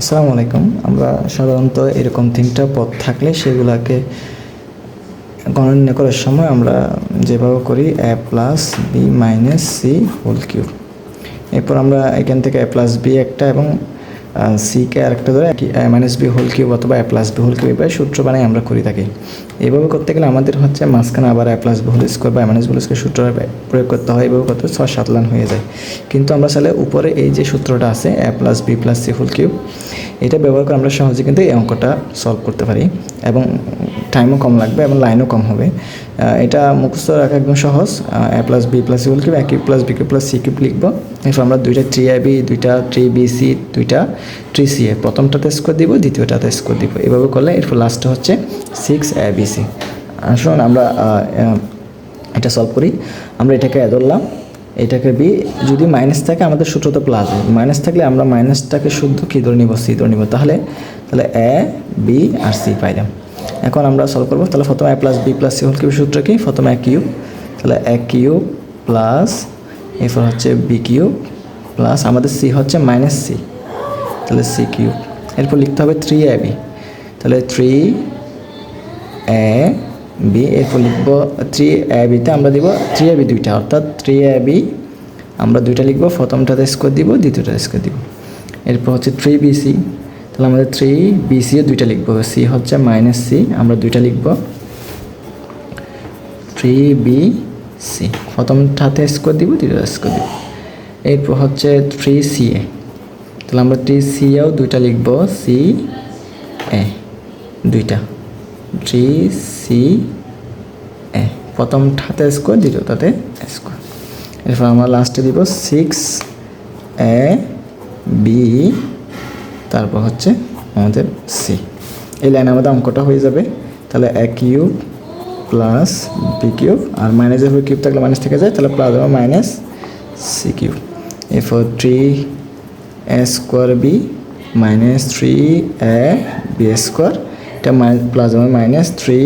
আসসালামু আলাইকুম। আমরা সাধারণত এরকম তিনটা পথ থাকলে সেগুলোকে গণনা করার সময় আমরা যেভাবে করি A plus B minus C whole cube এরপর আমরা এখান থেকে এ প্লাস বি একটা এবং সিকে আরেকটা ধরে A minus B whole cube অথবা A plus B whole cube সূত্র বানাই আমরা করে থাকি। এইভাবে করতে গেলে আমাদের হচ্ছে মাঝখানে আবার এ প্লাস হোল স্কোয়ার বা মাইনাস হোল স্কোয়ার সূত্র প্রয়োগ করতে হয় এইভাবে করতে ছয় সাত লাইন হয়ে যায়। কিন্তু আমরা চাইলে উপরে এই যে সূত্রটা আছে A plus B plus C whole cube এটা ব্যবহার করে আমরা সহজে কিন্তু এই অঙ্কটা সলভ করতে পারি। এবং টাইমও কম লাগবে এবং লাইনও কম হবে। এটা মুখস্থ রাখা একদম সহজ। A plus B plus C whole cube A cube plus B cube plus C cube লিখব। এরপর আমরা দুইটা ট্রি আই বি দুইটা ট্রি বি সি দুইটা ট্রি সি এ প্রথমটাতে স্কোর দিব, দ্বিতীয়টাতে স্কোর দিব। এভাবে করলে এরপর লাস্টে হচ্ছে সিক্স এ বি সি আসুন আমরা এটা সলভ করি। আমরা এটাকে এ ধরলাম এটাকে বি যদি মাইনাস থাকে আমাদের সূত্রতে প্লাস মাইনাস থাকলে আমরা মাইনাসটাকে শুদ্ধ কী ধরে নিব? সি ধরে নিব। তাহলে তাহলে এ বি আর সি পাইলাম। এখন আমরা সলভ করব। তাহলে প্রথমে A plus B plus C whole cube সূত্র কি? প্রথমে এ কিউব তাহলে এ কিউব প্লাস এরপর হচ্ছে বি কিউব প্লাস আমাদের সি হচ্ছে মাইনাস সি তাহলে সি কিউব। এরপর লিখতে হবে থ্রি এ বি তাহলে থ্রি এ বি এরপর লিখব থ্রি এ বিতে আমরা দিব থ্রি এ বি দুইটা। অর্থাৎ থ্রি এ বি আমরা দুইটা লিখব, প্রথমটাতে স্কোর দিব দ্বিতীয়টা স্কোর দিব। এরপর হচ্ছে থ্রি বি সি তাহলে আমাদের থ্রি বি সিও দুইটা লিখব। সি হচ্ছে মাইনাস সি আমরা দুইটা লিখব। থ্রি বি সি প্রথমটাতে স্কোর দিব দ্বিতীয়টা স্কোর দিব। এরপর হচ্ছে থ্রি সি এ তাহলে আমরা থ্রি সি এও দুইটা লিখব। সি, এ, দুইটা। থ্রি সি, এ, প্রথম প্রথমটাতে স্কোয়ার দ্বিতীয়টাতে স্কোয়ার এরপর আমরা লাস্টে দিব সিক্স এ বি তারপর হচ্ছে আমাদের সি এই লাইনে আমাদের অঙ্কটা হয়ে যাবে। তাহলে A cube plus B cube আর মাইনাসের উপর কিউব থাকলে মাইনাস থেকে যায়, তাহলে প্লাস মাইনাস সি কিউব এরপর three A square B minus three A B square. এটা প্লাস হবে minus three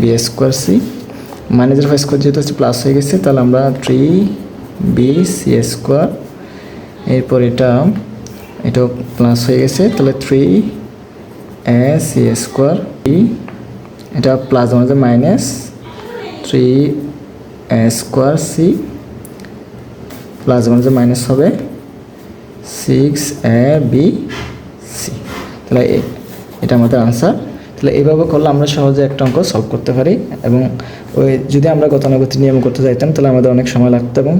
B square C. মাইনাসের ফাইভ স্কোয়ার যেহেতু হচ্ছে প্লাস হয়ে গেছে, তাহলে আমরা থ্রি বি সি স্কোয়ার। এরপর এটা এটাও প্লাস হয়ে গেছে, তাহলে three A C square. B এটা প্লাস আমাদের minus three A square C. Plus আমাদের মাইনাস হবে সিক্স এ বি সি তাহলে এটা আমাদের আনসার তাহলে এইভাবে করলে আমরা সহজে একটা অঙ্ক সলভ করতে পারি এবং ওই, যদি আমরা গতানুগতিক নিয়ম করতে চাইতাম তাহলে আমাদের অনেক সময় লাগতো এবং